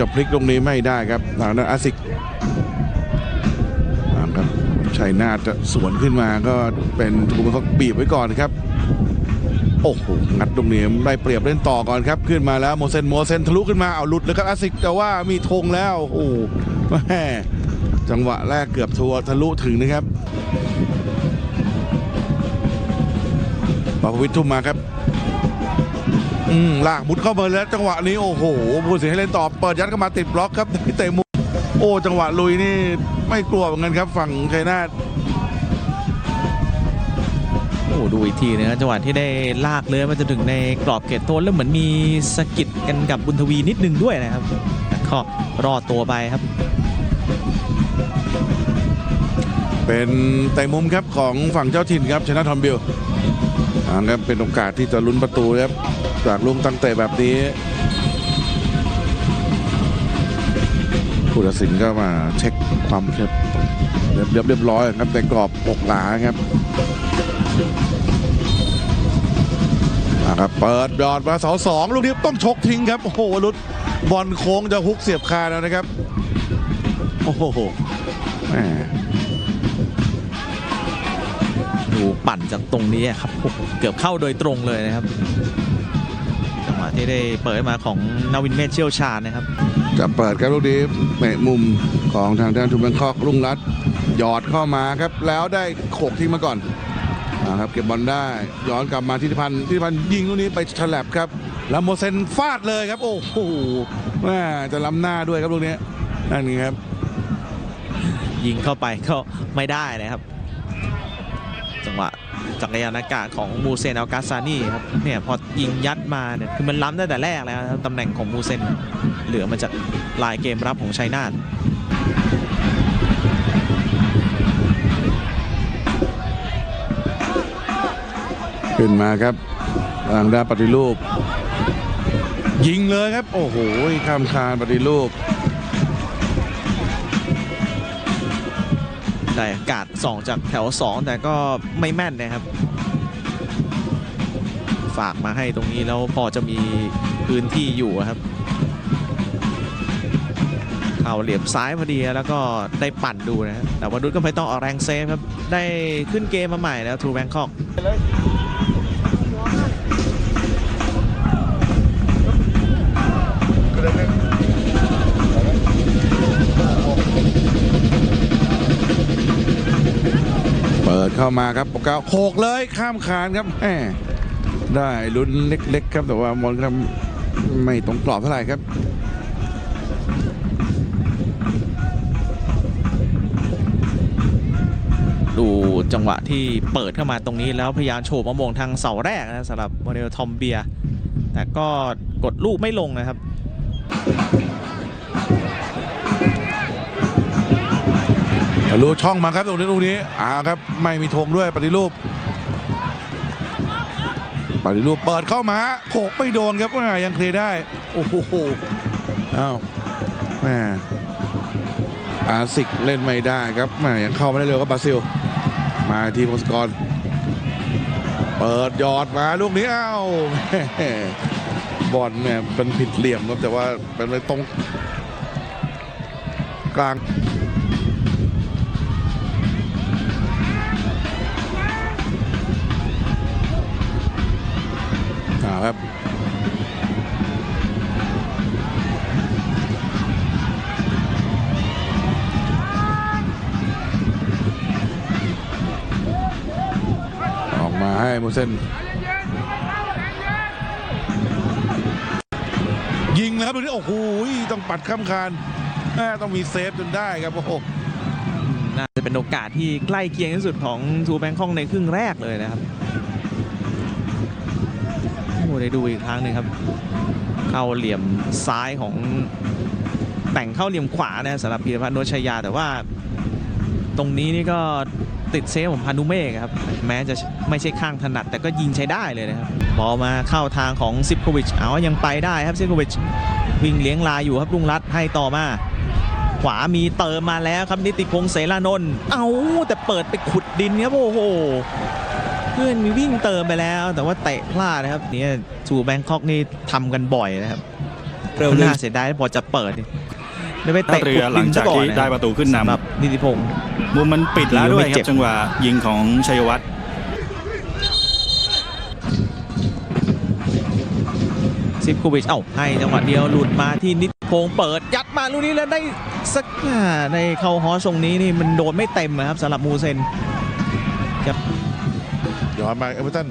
จะพลิกตรงนี้ไม่ได้ครับทางด้านอาซิกอ่าครับชัยนาจะสวนขึ้นมาก็เป็นถูกเขาบีบไว้ก่อนครับโอ้โหงัดตรงนี้ได้เปรียบเล่นต่อก่อนครับ ขึ้นมาแล้วโมเซนโมเซนทะลุขึ้นมาเอาหลุดแล้วครับอาซิกแต่ว่ามีธงแล้วโอ้โหแม่จังหวะแรกเกือบทัวทะลุถึงนะครับปาพวิททุ่มมาครับ อืมลากมุดเข้ามาแล้ว จังหวะนี้โอ้โหผู้สินให้เล่นต่อเปิดยัดเข้ามาติดบล็อกครับเตะมุมโอ้จังหวะลุยนี่ไม่กลัวเหมือนกันครับฝั่งชัยนาทโอ้ดูอีกทีนะครับจังหวะที่ได้ลากเลื้อยมาจนถึงในกรอบเขตโทษแล้วเหมือนมีสกิดกันกับบุญทวีนิดนึงด้วยนะครับก็รอดตัวไปครับ เป็นเตะมุมครับของฝั่งเจ้าถิ่นครับชนะทอมบิลอ่าครับเป็นโอกาสที่จะลุ้นประตูครับ จากลุงตั้งเตะแบบนี้ผู้ตัดสินก็มาเช็คความเรียบเรียบเรียบเรียบร้อยครับในกรอบปกหลาครับอ่าครับเปิดยอดมาเสาสองลูกนี้ต้องชกทิ้งครับโอ้โหลุดบอลโค้งจะฮุกเสียบคาแล้วนะครับโอ้โหแหมดูปั่นจากตรงนี้ครับโอ้โหเกือบเข้าโดยตรงเลยนะครับจังหวะ ที่ได้เปิดมาของนาวินเมธเชี่ยวชาญนะครับ จะเปิดครับลูกนี้เมะมุมของทางด้านทูแบงคอกรุ่งรัตน์หยอดเข้ามาครับ แล้วได้โขกทิ้งมาก่อนอาครับเก็บบอลได้ย้อนกลับมาที่ทิพันธ์ที่ทิพันธ์ยิงลูกนี้ไปฉลับครับ แล้วโมเซนฟาดเลยครับ โอ้โหแม่จะล้ำหน้าด้วยครับลูกนี้นั่นนี่ครับ ยิงเข้าไปก็ไม่ได้นะครับจังห วะจักรยานอากาศของมูเซนอัลกาซานีครับเนี่ยพอยิงยัดมาเนี่ยคือมันล้ำตั้งแต่แรกแล้วนะครับตำแหน่งของมูเซนเหลือมาจากลายเกมรับของชัยนาทขึ้นมาครับทางด้านปฏิรูป ยิงเลยครับ โอ้โหข้ามคานปฏิรูป ได้อากาศ2จากแถว 2 แต่ก็ไม่แม่นนะครับ ฝากมาให้ตรงนี้แล้วพอจะมีพื้นที่อยู่ครับ เข่าเหลี่ยมซ้ายพอดีแล้วก็ได้ปั่นดูนะครับแต่ว่าดุดก็ไม่ต้องออกแรงเซฟครับ ได้ขึ้นเกมมาใหม่แล้วทูแบงคอก มาครับปกเก้าโขกเลยข้ามคานครับแหมได้ลุ้นเล็กๆครับแต่ว่าบอลครับไม่ตรงกรอบเท่าไหร่ครับดูจังหวะที่เปิดเข้ามาตรงนี้แล้วพยายามโฉบมามงทางเสาแรกนะสำหรับโมเดลทอมเบีย แต่ก็กดลูกไม่ลงนะครับ ทะลุช่องมาครับตรงนี้ตรงนี้อ่าครับไม่มีธงด้วยปฏิรูป ปฏิรูปเปิดเข้ามาโขกไม่โดนครับว่ายังเคลียร์ได้โอ้โหอ้าวแม่อาสิกเล่นไม่ได้ครับแม่ยังเข้าไม่ได้เร็วครับบราซิล มาทีมพงศกรเปิดยอดมาลูกนี้อ้าวบอลเนี่ยเป็นผิดเหลี่ยมครับแต่ว่าเป็นไปตรงกลาง อ่าครับออกมาให้โมเซนยิงแล้วครับตรงนี้โอ้โหต้องปัดข้ามคานต้องมีเซฟจนได้ครับโอ้โหน่าจะเป็นโอกาสที่ใกล้เคียงที่สุดของทูแบงคอกในครึ่งแรกเลยนะครับ ได้ดูอีกครั้งหนึ่งครับ เข้าเหลี่ยมซ้ายของแต่งเข้าเหลี่ยมขวานะสำหรับพีรพัฒน์นชชัยา แต่ว่าตรงนี้นี่ก็ติดเซฟของพานุเมฆครับ แม้จะไม่ใช่ข้างถนัดแต่ก็ยิงใช้ได้เลยนะครับบอลมาเข้าทางของซิปโควิชเอายังไปได้ครับซิปโควิชวิ่งเลี้ยงลายอยู่ครับลุงรัตให้ต่อมา ขวามีเติมมาแล้วครับนิติพงษ์เสรานนท์เอาแต่เปิดไปขุดดินครับโอ้โห เพื่อนมีวิ่งเติมไปแล้ว แต่ว่าเตะพลาดนะครับเนี่ยทูแบงคอกนี่ทำกันบ่อยนะครับเร็วเลยน่าเสียดายพอจะเปิดนี่ได้ไปท่าเตะเรือหลังจากที่ได้ประตูขึ้นนสำหรับนิติพงศ์ำมุมมันปิดแล้วด้วยคไม่เจ็รับบจังหวะยิงของชัยวัฒน์ซิฟคูบิชเอ้าให้จังหวะเดียวหลุดมาที่นิติพงศ์เปิด ยัดมาลูกนี้แล้วได้สักอ่าในเข้าฮอสตรงนี้นี่มันโดนไม่เต็มนะครับสำหรับมูเซน ย้อนมาเอเวอร์ตัน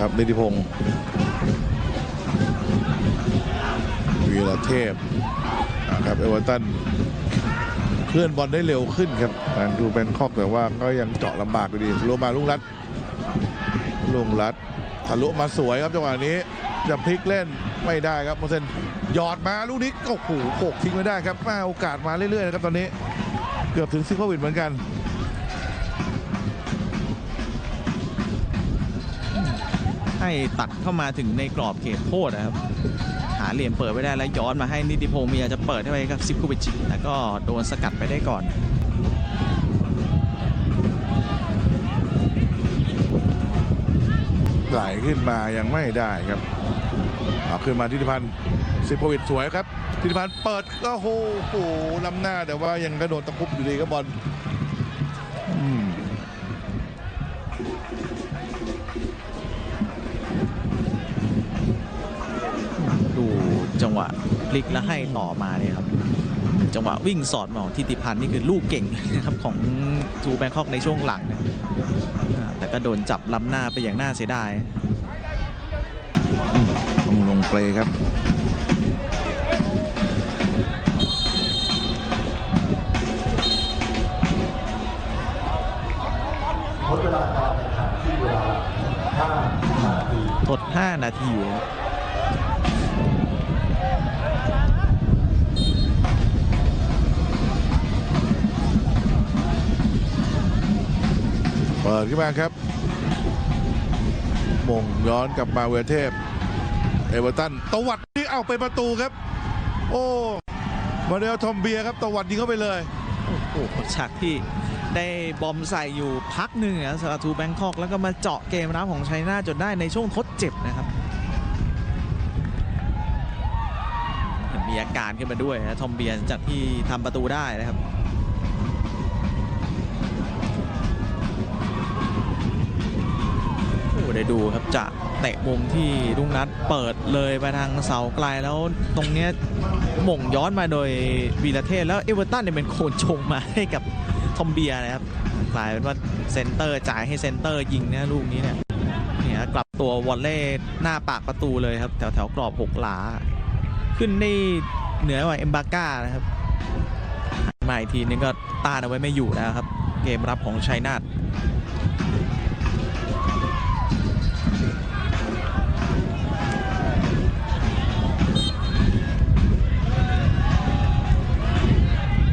ครับนิติพงศ์วีรเทพนะครับเอเวอร์ตันเคลื่อนบอลได้เร็วขึ้นครับการดูแบงคอกแต่ว่าก็ยังเจาะลำบากอยู่ดีโรมาลุงรัตลุงรัด ทะลุมาสวยครับจังหวะนี้จะพลิกเล่นไม่ได้ครับโมเซนหยอดมาลูกนี้โอ้โหโขกทิ้งไม่ได้ครับมาโอกาสมาเรื่อยๆนะครับตอนนี้ เกือบถึงซิโควิดเหมือนกันให้ตัดเข้ามาถึงในกรอบเขตโทษนะครับ หาเหลี่ยมเปิดไม่ได้แล้วย้อนมาให้นิติพงศ์มีอาจจะเปิดให้ไปกับซิฟคูบิชแต่ก็โดนสกัดไปได้ก่อน ไหลขึ้นมายังไม่ได้ครับเอาขึ้นมาทิติพันธ์ซิโควิดสวยครับทิติพันธ์เปิดก็โอ้โหล้ำหน้าแต่ว่ายังกระโดดตะคุบอยู่ดีครับบอลดูจังหวะพลิกแล้วให้ต่อมาเนี่ยครับ จังหวะวิ่งสอดมาของทิติพันธ์นี่คือลูกเก่งนะครับของทูแบงคอกในช่วงหลังนะ แต่ก็โดนจับล้ำหน้าไปอย่างน่าเสียดายต้องลงเปลครับทด5นาที ดขึ้นมาครับมงย้อนกลับมาเวอร์เทพ เอเวอร์ตันตวัดนี่เอาเป็นประตูครับ โอ้มาเดลทอมเบียร์ครับตวัดยิงเข้าไปเลยโอ้โหฉากที่ได้บอมใส่อยู่พักหนึ่งนะสำหรับทูแบงคอกแล้วก็มาเจาะเกมรับของชัยนาทจนได้ในช่วงทดเจ็บนะครับเหมือนมีอาการขึ้นมาด้วยนะทอมเบียร์จากที่ทำประตูได้นะครับ ได้ดูครับจะเตะมุมที่ลุงนัดเปิดเลยไปทางเสาไกลแล้วตรงเนี้ยหม่งย้อนมาโดยวีระเทศแล้วเอเวอร์ตันเนี่ยเป็นโคนชงมาให้กับทอมเบียนะครับกลายเป็นว่าเซนเตอร์จ่ายให้เซนเตอร์ยิงเนี่ยลูกนี้เนี่ยเนี่ยกลับตัววอลเล่หน้าปากประตูเลยครับแถวแถวกรอบหกหลา ขึ้นได้เหนือกว่าเอมบาก้านะครับหันมาอีกทีนึงก็ต้านเอาไว้ไม่อยู่แล้วครับ เกมรับของชัยนาท